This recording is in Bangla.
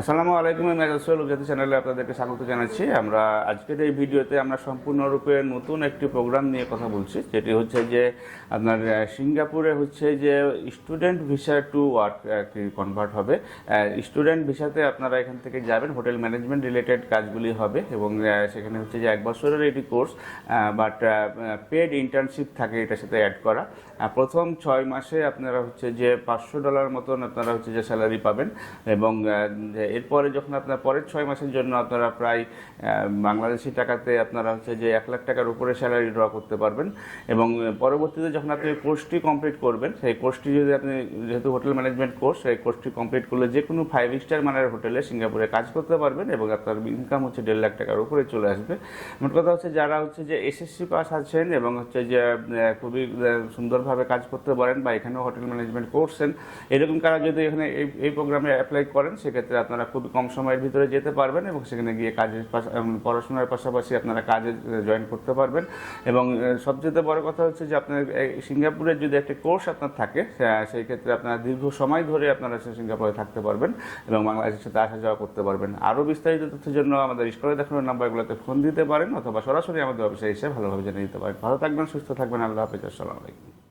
আসসালামু আলাইকুম, আমি মেজাজুল জাতি চ্যানেলে আপনাদেরকে স্বাগত জানাচ্ছি। আমরা আজকের এই ভিডিওতে আমরা সম্পূর্ণরূপে নতুন একটি প্রোগ্রাম নিয়ে কথা বলছি, যেটি হচ্ছে যে আপনার সিঙ্গাপুরে হচ্ছে যে student visa to work convert হবে। স্টুডেন্ট ভিসাতে আপনারা এখান থেকে যাবেন হোটেল ম্যানেজমেন্ট রিলেটেড কাজগুলি হবে এবং সেখানে হচ্ছে যে এক বছরের এটি কোর্স বাট পেড ইন্টার্নশিপ থাকে এটার সাথে অ্যাড করা। প্রথম ছয় মাসে আপনারা হচ্ছে যে পাঁচশো ডলার মতন আপনারা হচ্ছে যে স্যালারি পাবেন এবং যে এরপরে যখন আপনার পরের ছয় মাসের জন্য আপনারা প্রায় বাংলাদেশি টাকাতে আপনারা হচ্ছে যে এক লাখ টাকার উপরে স্যালারি ড্র করতে পারবেন। এবং পরবর্তীতে যখন আপনি কোর্সটি কমপ্লিট করবেন, সেই কোর্সটি যদি আপনি, যেহেতু হোটেল ম্যানেজমেন্ট কোর্স সেই কোর্সটি কমপ্লিট করলে যে কোনো ফাইভ স্টার মানের হোটেলে সিঙ্গাপুরে কাজ করতে পারবেন এবং আপনার ইনকাম হচ্ছে দেড় লাখ টাকার উপরে চলে আসবে। মোট কথা হচ্ছে যারা হচ্ছে যে এসএসসি পাস আছেন এবং হচ্ছে যে খুবই সুন্দরভাবে কাজ করতে পারেন বা এখানেও হোটেল ম্যানেজমেন্ট করছেন, এরকম কারা যদি এখানে এই এই প্রোগ্রামে অ্যাপ্লাই করেন, সেক্ষেত্রে আপনারা খুবই কম সময়ের ভিতরে যেতে পারবেন এবং সেখানে গিয়ে কাজের পড়াশোনার পাশাপাশি আপনারা কাজে জয়েন করতে পারবেন। এবং সবচেয়ে বড় কথা হচ্ছে যে আপনার সিঙ্গাপুরের যদি একটা কোর্স আপনার থাকে সেই ক্ষেত্রে আপনারা দীর্ঘ সময় ধরে আপনারা সিঙ্গাপুরে থাকতে পারবেন এবং বাংলাদেশের সাথে আসা যাওয়া করতে পারবেন। আরও বিস্তারিত তথ্যের জন্য আমাদের স্কুলে দেখানোর নাম্বারগুলোতে ফোন দিতে পারেন অথবা সরাসরি আমাদের অফিসে এসে ভালোভাবে জেনে নিতে পারেন। ভালো থাকবেন, সুস্থ থাকবেন। আল্লাহ হাফিজ। আসসালামু আলাইকুম।